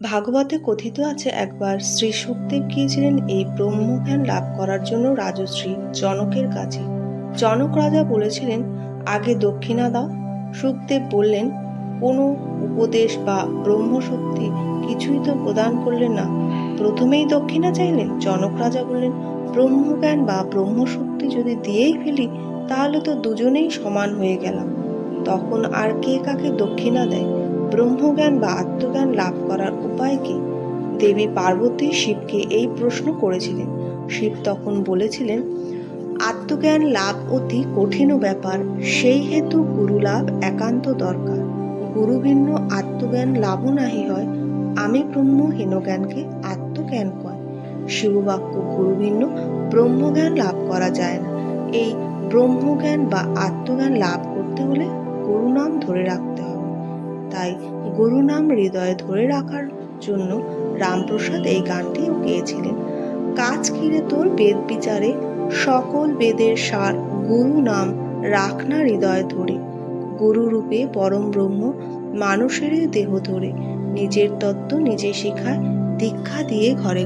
ভাগবতে কথিত আছে একবার শ্রী সুখদেব গিয়েছিলেন এই ব্রহ্মজ্ঞান লাভ করার জন্য রাজশ্রী জনকের কাছে। জনক রাজা বলেছিলেন, আগে দক্ষিণা দাও। সুখদেব বললেন, কোনো উপদেশ বা ব্রহ্মশক্তি কিছুই তো প্রদান করলেন না। প্রথমেই দক্ষিণা চাইলেন জনক রাজা বললেন, ব্রহ্মজ্ঞান বা ব্রহ্মশক্তি যদি দিয়েই ফেলি, তাহলে তো দুজনেই সমান হয়ে গেলাম। তখন আর কে কাকে দক্ষিণা দেয়? ব্রহ্মজ্ঞান বা আত্মজ্ঞান লাভ করার উপায় কি? দেবী পার্বতী শিবকে এই প্রশ্ন করেছিলেন। শিব তখন বলেছিলেন, আত্মজ্ঞান লাভ অতি কঠিন ব্যাপার, সেই হেতু গুরু লাভ একান্ত দরকার। গুরু ভিন্ন আত্মজ্ঞান লাভও নাহি হয়, আমি ব্রহ্ম হীনজ্ঞানকে আত্মজ্ঞান কয়। শিববাক্য গুরু ভিন্ন ব্রহ্মজ্ঞান লাভ করা যায় না। এই ব্রহ্মজ্ঞান বা আত্মজ্ঞান লাভ করতে হলে গুরু নাম ধরে রাখতে হবে। তাই গুরু নাম হৃদয়ে ধরে রাখার জন্য রামপ্রসাদ এই গানটিও গেয়েছিলেন। কাজ কিরে তোর বেদ বিচারে, সকল বেদের সার গুরু নাম রাখনা হৃদয় ধরে। গুরু রূপে পরম ব্রহ্ম মানুষেরই দেহ ধরে। নিজের তত্ত্ব নিজে শিখায়, দীক্ষা দিয়ে ঘরে